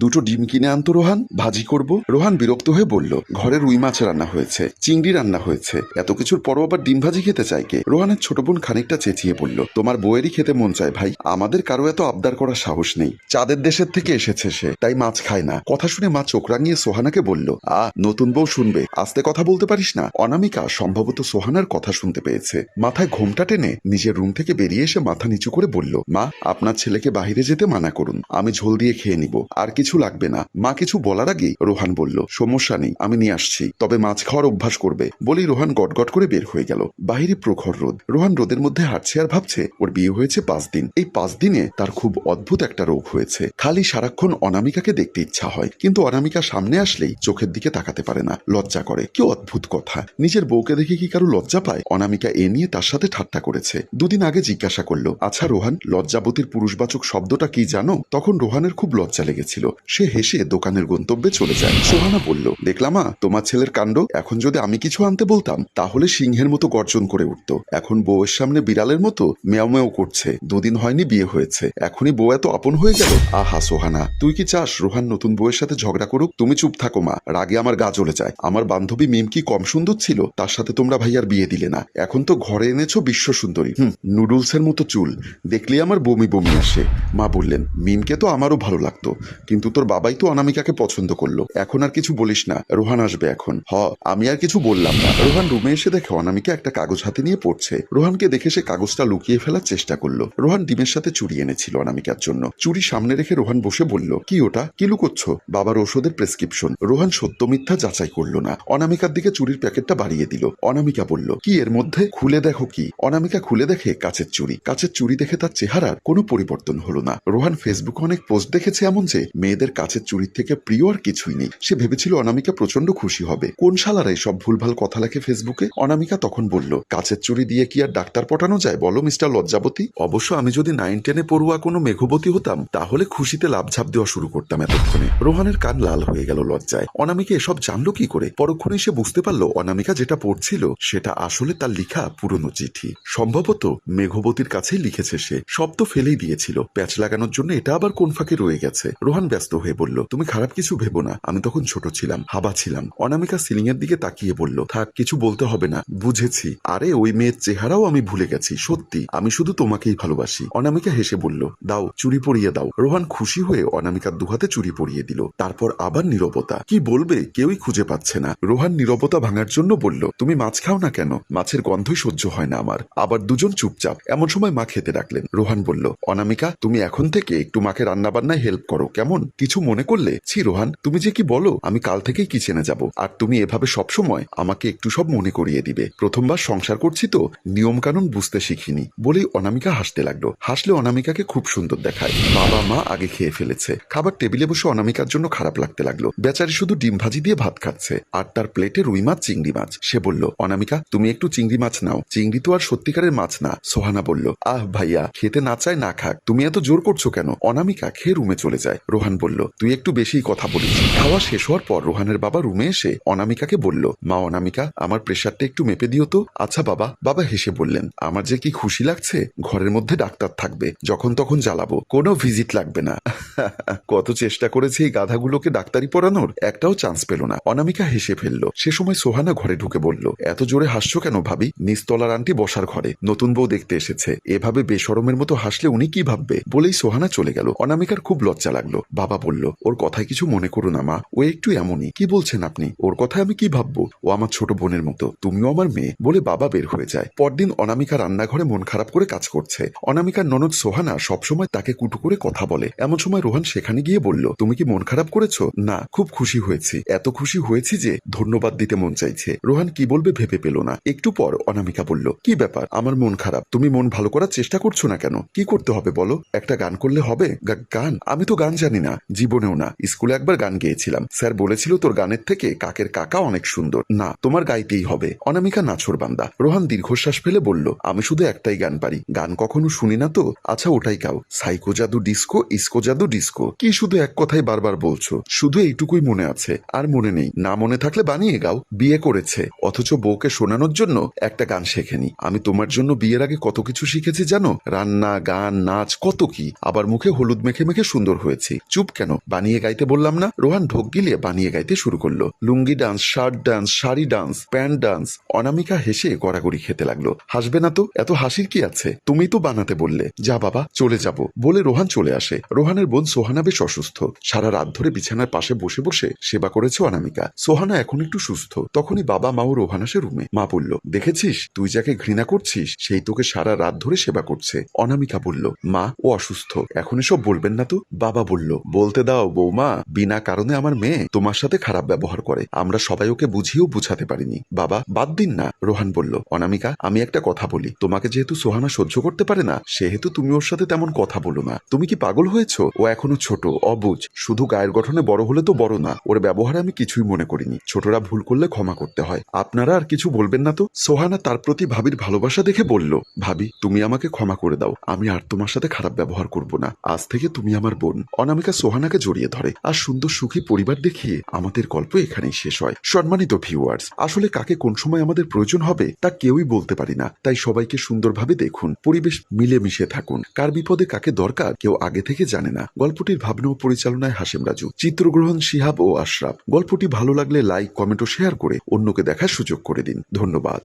দুটো ডিম কিনে আনতো রোহান, ভাজি করব। রোহান বিরক্ত হয়ে বলল ঘরে রুই মাছ রান্না হয়েছে, চিংড়ি রান্না হয়েছে। এত কিছুর পরও আবার ডিম ভাজি খেতে চায় কে? রোহানের ছোট বোন খানিকটা চেঁচিয়ে বলল, তোমার বউয়েরই খেতে মন চায় ভাই। আমাদের কারও এত আবদার করার সাহস নেই। চাঁদের দেশের থেকে এসেছে সে, তাই মাছ খায় না। কথা শুনে মা চোখ রাঙিয়ে সোহানাকে বলল, আ, নতুন বউ শুনবে। আস্তে কথা বলতে পারিস না? অনামিকা সম্ভবত সোহানার কথা শুনতে পেয়েছে। মাথায় ঘোমটা টেনে নিজের রুম থেকে বেরিয়ে এসে মাথা নিচু করে বলল, মা, আপনার ছেলেকে বাহিরে যেতে মানা করুন। আমি ঝোল দিয়ে খেয়ে নিব। আর কিছু লাগবে না। মা কিছু বলার আগেই রোহান বলল, সমস্যা নেই, আমি নিয়ে আসছি। তবে মাছ খাওয়ার অভ্যাস করবে। বলেই রোহান গটগট করে বের হয়ে গেল। বাহিরে প্রখর রোদ। রোহান রোদের মধ্যে হাঁটছে আর ভাবছে, ওর বিয়ে হয়েছে পাঁচ দিন। এই পাঁচ দিনে তার খুব অদ্ভুত একটা রোগ হয়েছে। খালি সারাক্ষণ অনামিকাকে দেখতে ইচ্ছা হয়, কিন্তু অনামিকা সামনে আসলেই চোখের দিকে তাকাতে পারে না, লজ্জা করে। কি অদ্ভুত কথা! নিজের বউকে দেখে কি কারও লজ্জা পায়? অনামিকা এ নিয়ে তার সাথে ঠাট্টা করেছে। দুদিন আগে জিজ্ঞাসা করল আচ্ছা রোহান, লজ্জাবতীর পুরুষবাচক শব্দটা কি জানো? তখন রোহানের খুব লজ্জা লেগেছিল। সে হেসে দোকানের গন্তব্যে চলে যায়। সোহানা বলল দেখলামা তোমার ছেলের কাণ্ড? এখন যদি আমি কিছু আনতে বলতাম, তাহলে সিংহের মতো গর্জন করে উঠতো। এখন বউয়ের সামনে বিড়ালের মতো মেয়াও করছে। দুদিন হয়নি বিয়ে হয়েছে। এখনই বউ এত আপন হয়ে গেল? আহা, সোহানা, তুই কি চাস রোহান নতুন বউয়ের সাথে ঝগড়া করুক? তুমি চুপ থাকো মা, রাগে আমার গা জ্বলে যায়। আমার বান্ধবী মিম কি কম সুন্দর ছিল? তার সাথে তোমরা ভাইয়ার বিয়ে দিলে না। এখন তো ঘরে এনেছো বিশ্ব সুন্দরী। হুম, নুডলসের মতো চুল। দেখলে আমার বমি বমি আসে। মা বললেন, মিমকে তো আমারও ভালো লাগতো। কিন্তু তোর বাবাই তো অনামিকাকে পছন্দ করল। এখন আর কিছু বলিস না। রোহান আসবে এখন। হ, আমি আর কিছু বললাম না। রোহান রুমে এসে দেখে অনামিকা একটা কাগজ হাতে নিয়ে পড়ছে। রোহানকে দেখে সে কাগজটা লুকিয়ে ফেলার চেষ্টা করল। রোহান ডিমের সাথে চুরি এনেছিল অনামিকার জন্য। চুরি সামনে রেখে রোহান বসে বলল, কি ওটা? কি লুকোচ্ছ? বাবার ওষুধের প্রেসক্রিপশন। রোহান সত্য মিথ্যা যাচাই করল না। অনামিকার দিকে চুরির প্যাকেটটা বাড়িয়ে দিল। অনামিকা বলল, কি এর মধ্যে? খুলে দেখো কি? অনামিকা খুলে দেখে কাছের চুরি। কাছের চুরি দেখে তার চেহারার কোনো পরিবর্তন হলো না। রোহান ফেসবুকে অনেক পোস্ট দেখেছে এমন যে, মেয়েদের কাছের চুরির থেকে প্রিয় আর কিছুই নেই। সে ভেবেছিল অনামিকা প্রচণ্ড খুশি হবে। কোন শালারাই সব ভুলভাল কথা লেখে ফেসবুকে? অনামিকা তখন বলল, কাছের চুরি দিয়ে কি আর ডাক্তার পটানো যায়? বলো, মিস্টার লজ্জাবতী। অবশ্য আমি যদি নাইন টেনে পড়ুয়া কোনো মেঘবতী হতাম, তাহলে খুশিতে লাভঝাপ দেওয়া শুরু করতাম এতক্ষণে। রোহানের কান লাল হয়ে গেল লজ্জায়। অনামিকা এসব জানলো কি করে? পরক্ষণে সে বুঝতে পারল অনামিকা যেটা পড়ছিল, সেটা আসলে তার লিখা পুরনো চিঠি। সম্ভবত মেঘবতীর কাছেই লিখেছে সে। সব তো ফেলেই দিয়েছিল। প্যাচ লাগানোর জন্য এটা আবার কোন ফাঁকে রয়ে গেছে। রোহান ব্যস্ত হয়ে বলল, তুমি খারাপ কিছু ভেবো না। আমি তখন ছোট ছিলাম, হাবা ছিলাম। অনামিকা সিলিং এর দিকে তাকিয়ে বলল, থাক, কিছু বলতে হবে না। বুঝেছি। আরে, ওই মেয়ের চেহারাও আমি ভুলে গেছি, সত্যি। আমি শুধু তোমাকেই ভালোবাসি। অনামিকা হেসে বলল, দাও, চুরি পরিয়ে দাও। রোহান খুশি হয়ে অনামিকার দুহাতে চুরি পরিয়ে দিল। তারপর আবার নীরবতা। কি বলবে? কেউই খুঁজে পাচ্ছে না। রোহান নীরবতা ভাঙার জন্য বলল, তুমি মাছ খাও না কেন? মাছের গন্ধই সহ্য হয় না আমার। আবার দুজন চুপচাপ, এমন সময় মা খেতে ডাকলেন। রোহান বলল, অনামিকা, তুমি এখন থেকে একটু মাকে রান্না বান্নায় হেল্প করো, কেমন? কিছু মনে করলে? ছি, রোহান, তুমি যে কি বলো, আমি কাল থেকেই কিচেনে যাব। আর তুমি এভাবে সবসময় আমাকে একটু সব মনে করিয়ে দিবে। প্রথমবার সংসার করছি তো নিয়ম কানুন বুঝতে শিখিনি, বলেই অনামিকা হাসতে লাগল। হাসলে অনামিকাকে খুব সুন্দর দেখায়। বাবা মা আগে খেয়ে ফেলেছে। খাবার টেবিলে বসে অনামিকার জন্য খারাপ লাগতে লাগল। বেচারি শুধু ডিম ভাজি দিয়ে ভাত খাচ্ছে, আর তার প্লেটে রুই মাছ, চিংড়ি মাছ। সে বলল, অনামিকা, তুমি একটু চিংড়ি মাছ নাও। চিংড়ি তো আর সত্যিকারের মাছ না, সোহানা বলল, আহ ভাইয়া, খেতে না চায় না খাক। তুমি এত জোর করছ কেন? অনামিকা খেয়ে রুমে চলে যায়। রোহান বলল, তুই একটু বেশি কথা বলিস। খাওয়া শেষ হওয়ার পর রোহানের বাবা রুমে এসে অনামিকাকে বলল, মা অনামিকা, আমার প্রেশারটা একটু মেপে দিও তো। আচ্ছা বাবা। বাবা হেসে বললেন, আমার যে কি খুশি লাগছে, ঘরের মধ্যে ডাক্তার থাকবে, যখন তখন জ্বালাবো, কোনো ভিজিট লাগবে না। কত চেষ্টা করেছে এই গাধাগুলোকে ডাক্তারি পড়ানোর, একটাও চান্স পেল না। অনামিকা হেসে ফেলল। সে সময় সোহানা ঘরে ঢুকে বলল, এত জোরে হাসছো কেন ভাবি? নিস্তলার আন্টি বসার ঘরে, নতুন বউ দেখতে এসেছে। এভাবে বেসরমের মতো হাসলে উনি কি ভাববে? বলেই সোহানা চলে গেল। অনামিকার খুব লজ্জা লাগল। বাবা বলল, ওর কথায় কিছু মনে করো না, মা। ও একটু এমনই। কি বলছেন আপনি? ওর কথায় আমি কি ভাববো? ও আমার ছোট বোনের মতো। তুমিও আমার মেয়ে, বলে বাবা বের হয়ে যায়। পরদিন অনামিকা রান্নাঘরে মন খারাপ করে কাজ করছে। অনামিকার ননদ সোহানা সবসময় তাকে কুটু করে কথা বলে। এমন সময় রোহান সেখানে গিয়ে বলল, তুমি কি মন খারাপ করেছ? না, খুব খুশি হয়েছি। এত খুশি হয়েছি যে ধন্যবাদ দিতে মন চাইছে। রোহান কি বলবে ভেবে পেল না। একটু পর অনামিকা বলল, কি ব্যাপার? আমার মন খারাপ। তুমি মন ভালো করার চেষ্টা করছ না কেন? কি করতে হবে বলো? একটা গান করলে হবে? গান? আমি তো গান জানি না। জীবনেও না। স্কুলে একবার গান গেয়েছিলাম। স্যার বলেছিল, তোর গানের থেকে কাকের কাকা অনেক সুন্দর। না, তোমার গাইতেই হবে। অনামিকা নাছর বান্দা। রোহান দীর্ঘশ্বাস ফেলে বলল, আমি শুধু একটাই গান পারি। গান কখনো শুনি না তো? আচ্ছা ওটাই গাও। সাইকো জাদু ডিস্কো, ইস্কো জাদু ডিস্কো। কি শুধু এক কথাই বারবার বলছো? শুধু এইটুকুই মনে আছে। আর মনে নেই। না মনে থাকলে বানিয়ে গাও। বিয়ে করেছে। অথচ বউকে শোনানোর জন্য একটা গান শেখেনি। আমি তোমার জন্য বিয়ের আগে কত কিছু শিখেছি জানো? রান্না, গান, নাচ, কত কি? আবার মুখে হলুদ মেখে মেখে সুন্দর হয়েছি। চুপ কেন? বানিয়ে গাইতে বললাম না? রোহান ঢোক গিলিয়ে বানিয়ে গাইতে শুরু করল। Lungi dance shirt dance sari dance pant dance Anamika হেসে গড়াগড়ি খেতে লাগল। হাসবে না তো? এত হাসির কি আছে? তুমি তো বানাতে বললে। যা বাবা, চলে যাব বলে রোহান চলে আসে। রোহানের বোন সোহানা বেশ অসুস্থ। সারা রাত ধরে বিছানার পাশে বসে বসে সেবা করেছে অনামিকা। সোহানা এখন একটু সুস্থ। তখনই বাবা, মা ও রোহান আসে রুমে মা বলল, দেখেছিস? তুই যাকে ঘৃণা করছিস, সেই তোকে সারা রাত ধরে সেবা করছে। অনামিকা বলল, মা, ও অসুস্থ। এখন এসব বলবেন না তো? বাবা বলল বলতে দাও, বৌমা, বিনা কারণে আমার মেয়ে তোমার সাথে খারাপ ব্যবহার করে। আমরা সবাই ওকে বুঝিয়েও বুঝাতে পারিনি। বাবা, বাদ দিন না, রোহান বলল। অনামিকা, আমি একটা কথা বলি। তোমাকে যেহেতু সোহানা সহ্য করতে পারে না, সেহেতু তুমি ওর সাথে তেমন কথা বলো না। তুমি কি পাগল হয়েছো? ও এখনও ছোট, অবুঝ। শুধু গায়ের গঠনে বড় হলে তো বড় না। ওর ব্যবহারে আমি কিছুই মনে করিনি। ছোটরা ভুল করলে ক্ষমা করতে হয়। আপনারা আর কিছু বলবেন না তো? সোহানা তার প্রতি ভাবির ভালোবাসা দেখে বলল, ভাবি, তুমি আমাকে ক্ষমা করে দাও। আমি আর তোমার সাথে খারাপ ব্যবহার করব না। আজ থেকে তুমি আমার বোন। অনামিকা সোহানাকে জড়িয়ে ধরে। আর সুন্দর সুখী পরিবার দেখিয়ে আমাদের গল্প এখানেই শেষ হয়। সম্মানিত ভিউয়ার্স আসলে কাকে কোন সময় আমাদের প্রয়োজন হবে তা কেউই বলতে পারি না। তাই সবাইকে সুন্দরভাবে দেখুন, পরিবেশ মিলেমিশে থাকুন। কার বিপদে কাকে দরকার কেউ আগে থেকে জানে না। গল্পটির ভাবনা ও পরিচালনায় হাসেম রাজু। চিত্রগ্রহণ শিহাব ও আশরাফ। গল্পটি ভালো লাগলে লাইক কমেন্ট ও শেয়ার করে অন্যকে দেখার সুযোগ করে দিন। ধন্যবাদ।